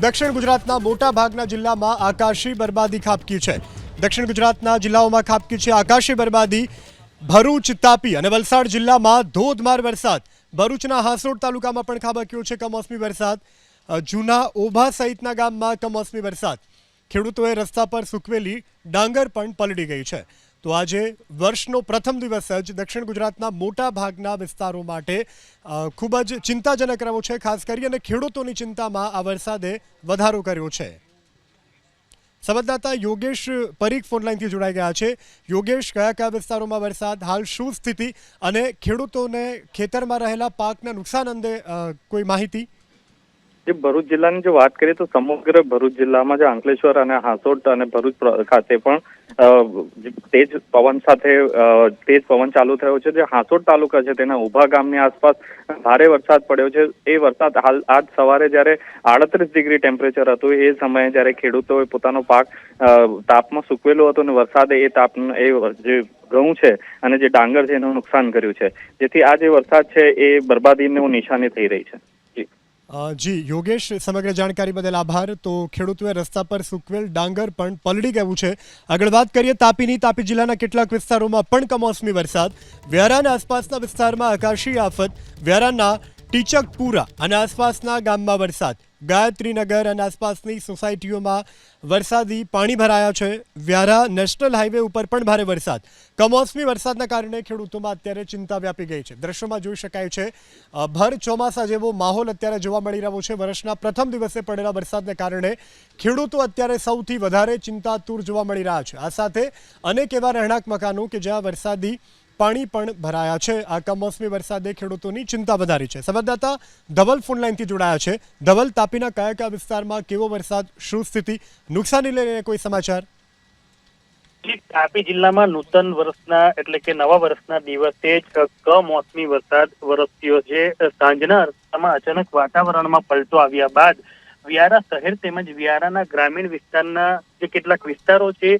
દક્ષિણ ગુજરાતના મોટા ભાગના જિલ્લામાં આકાશી બરબાદી ખાબકી છે. દક્ષિણ ગુજરાતના જિલ્લાઓમાં ખાબકી છે આકાશી બરબાદી, ભરૂચ, તાપી અને વલસાડ જિલ્લામાં ધોધમાર વરસાદ. ભરૂચના હાંસોડ તાલુકામાં પણ ખાબક્યો છે કમોસમી વરસાદ. જૂના ઓભા સહિતના ગામમાં કમોસમી વરસાદ. ખેડૂતોએ રસ્તા પર સૂકવેલી ડાંગર પણ પલળી ગઈ છે. તો આજે વર્ષનો પ્રથમ દિવસ જ દક્ષિણ ગુજરાતના મોટા ભાગના વિસ્તારો માટે ખૂબ જ ચિંતાજનક રહ્યો છે. ખાસ કરી અને ખેડૂતોની ચિંતામાં આ વરસાદે વધારો કર્યો છે. સંવાદદાતા યોગેશ પરીખ ફોનલાઈનથી જોડાઈ ગયા છે. યોગેશ, કયા કયા વિસ્તારોમાં વરસાદ, હાલ શું સ્થિતિ અને ખેડૂતોને ખેતરમાં રહેલા પાકના નુકસાન અંગે કોઈ માહિતી? જે ભરૂચ જિલ્લાની જો વાત કરીએ તો સમગ્ર ભરૂચ જિલ્લામાં જે અંકલેશ્વર અને હાંસોટ અને ભરૂચ ખાતે પણ તેજ પવન સાથે તેજ પવન ચાલુ થયો છે. જે હાંસોડ તાલુકા છે, તેના ઊભા ગામની આસપાસ ભારે વરસાદ પડ્યો છે. એ વરસાદ હાલ, આજ સવારે જ્યારે આડત્રીસ ડિગ્રી ટેમ્પરેચર હતું, એ સમયે જ્યારે ખેડૂતોએ પોતાનો પાક તાપમાં સૂકવેલો હતો અને વરસાદે એ તાપ, એ જે ઘઉં છે અને જે ડાંગર છે, એનું નુકસાન કર્યું છે. જેથી આ જે વરસાદ છે, એ બરબાદીનું નિશાની થઈ રહી છે. જી, યોગેશ, સમગ્ર જાણકારી બદલ આભાર. તો ખેડૂતોએ રસ્તા પર સૂકવેલ ડાંગર પણ પલળી ગયું છે. આગળ વાત કરીએ તાપીની. તાપી જિલ્લાના કેટલાક વિસ્તારોમાં પણ કમોસમી વરસાદ. વ્યારાના આસપાસના વિસ્તારમાં આકાશી આફત. વ્યારાના ટીચકપુરા અને આસપાસના ગામમાં વરસાદ. ગાયત્રીનગર અને આસપાસની સોસાયટીઓમાં વરસાદી પાણી ભરાયા છે. વ્યારા નેશનલ હાઈવે ઉપર પણ ભારે વરસાદ. કમોસમી વરસાદના કારણે ખેડૂતોમાં અત્યારે ચિંતા વ્યાપી ગઈ છે. દ્રશ્યોમાં જોઈ શકાય છે ભર ચોમાસા જેવો માહોલ અત્યારે જોવા મળી રહ્યો છે. વર્ષના પ્રથમ દિવસે પડેલા વરસાદને કારણે ખેડૂતો અત્યારે સૌથી વધારે ચિંતાતુર જોવા મળી રહ્યા છે. આ સાથે અનેક એવા રહેણાંક મકાનો કે જ્યાં વરસાદી પાણી પણ ભરાયા છે. આ કમોસમી વરસાદે ખેડૂતોની ચિંતા વધારી છે. સંવાદદાતા ધવલ ફોનલાઈનથી જોડાયા છે. ધવલ, તાપીના કયા કયા વિસ્તારમાં કેવો વરસાદ, શું સ્થિતિ? નુકસાની લઈને કોઈ સમાચાર? તાપી જિલ્લામાં નૂતન વર્ષના એટલે કે નવા વર્ષના દિવસે જ કમોસમી વરસાદ વરસ્યો છે. સાંજના અરસામાં અચાનક વાતાવરણમાં પલટો આવ્યા બાદ વ્યારા શહેર તેમજ વ્યારાના ગ્રામીણ વિસ્તારના જે કેટલાક વિસ્તારો છે,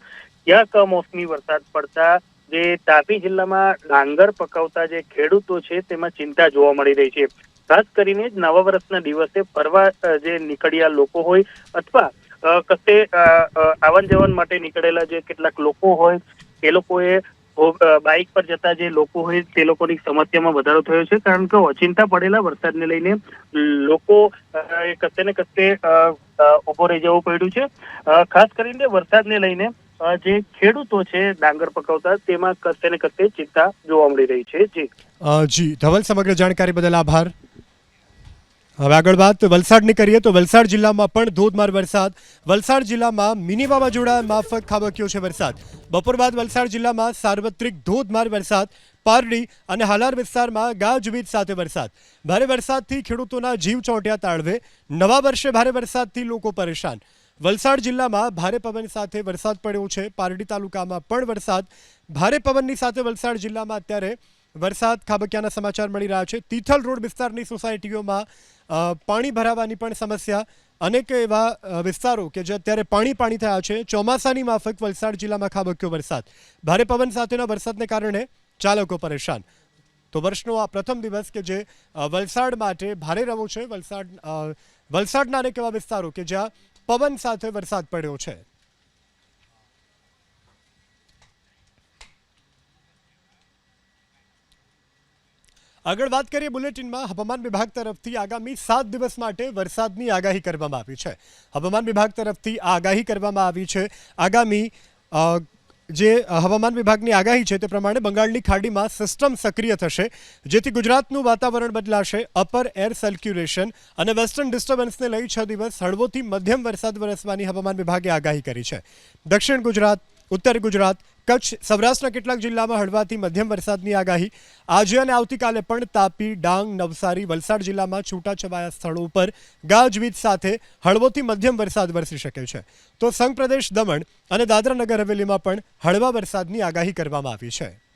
ત્યાં કમોસમી વરસાદ પડતા જે તાપી જિલ્લામાં ડાંગર પકવતા જે ખેડૂતો છે, તેમાં ચિંતા જોવા મળી રહી છે. ખાસ કરીને જ નવા વર્ષના દિવસે ફરવા જે નીકળ્યા લોકો હોય અથવા કશે આવન જવન માટે નીકળેલા જે કેટલાક લોકો હોય, એ લોકોએ બાઇક પર જતા જે લોકો હોય, તે લોકોની સમસ્યામાં વધારો થયો છે. કારણ કે ઓચિંતા પડેલા વરસાદને લઈને લોકો કશે ને કશે ઊભો રહી જવું પડ્યું છે. ખાસ કરીને વરસાદને લઈને જે ખેડૂતો છે ડાંગર પકવતા, તેમાં કસે ને કસે ચિંતા જોવા મળી રહી છે. જી. જી. ધવલ, સમગ્ર જાણકારી બદલ આભાર. હવે આગળ વાત વલસાડની કરીએ તો વલસાડ જિલ્લામાં પણ ધોધમાર વરસાદ. વલસાડ જિલ્લામાં મિની વાવાઝોડા માફક ખાબક્યો છે વરસાદ. બપોર બાદ વલસાડ જિલ્લામાં સાર્વત્રિક ધોધમાર વરસાદ, પારડી અને હાલાર વિસ્તારમાં ગાજવીજ સાથે વરસાદ. ભારે વરસાદથી ખેડૂતોના જીવ ચોંટ્યા તાળવે. નવા વર્ષે ભારે વરસાદથી લોકો પરેશાન. વલસાડ જિલ્લામાં ભારે પવન સાથે વરસાદ પડ્યો છે. પારડી તાલુકામાં પણ વરસાદ. ભારે પવનની સાથે વલસાડ જિલ્લામાં અત્યારે વરસાદ ખાબક્યાના સમાચાર મળી રહ્યા છે. તિથલ રોડ વિસ્તારની સોસાયટીઓમાં પાણી ભરાવાની પણ સમસ્યા. અનેક એવા વિસ્તારો કે જે અત્યારે પાણી પાણી થયા છે. ચોમાસાની માફક વલસાડ જિલ્લામાં ખાબક્યો વરસાદ. ભારે પવન સાથેના વરસાદને કારણે ચાલકો પરેશાન. તો વર્ષનો આ પ્રથમ દિવસ કે જે વલસાડ માટે ભારે રહ્યો છે. વલસાડ વલસાડના અનેક એવા વિસ્તારો કે જ્યાં પવન સાથે વરસાદ પડ્યો છે. આગળ વાત કરીએ બુલેટિનમાં. હવામાન વિભાગ તરફથી આગામી સાત દિવસ માટે વરસાદની આગાહી કરવામાં આવી છે. હવામાન વિભાગ તરફથી આગાહી કરવામાં આવી છે. આગામી જે હવામાન વિભાગની આગાહી છે તે પ્રમાણે બંગાળની ખાડીમાં સિસ્ટમ સક્રિય થશે, જેથી ગુજરાતનું વાતાવરણ બદલાશે, અપર એર સર્ક્યુલેશન અને વેસ્ટર્ન ડિસ્ટર્બન્સને લઈ છ દિવસ હળવોથી મધ્યમ વરસાદ વરસવાની હવામાન વિભાગે આગાહી કરી છે. દક્ષિણ ગુજરાત, ઉત્તર ગુજરાત કચ્છ, સૌરાષ્ટ્રના કેટલાક જિલ્લામાં હળવાથી મધ્યમ વરસાદની આગાહી. આજે અને આવતીકાલે પણ તાપી, ડાંગ, નવસારી, વલસાડ જિલ્લામાં છૂટાછવાયા સ્થળો ઉપર ગાજવીજ સાથે હળવોથી મધ્યમ વરસાદ વરસી શકે છે. તો સંઘ પ્રદેશ દમણ અને દાદરા હવેલીમાં પણ હળવા વરસાદની આગાહી કરવામાં આવી છે.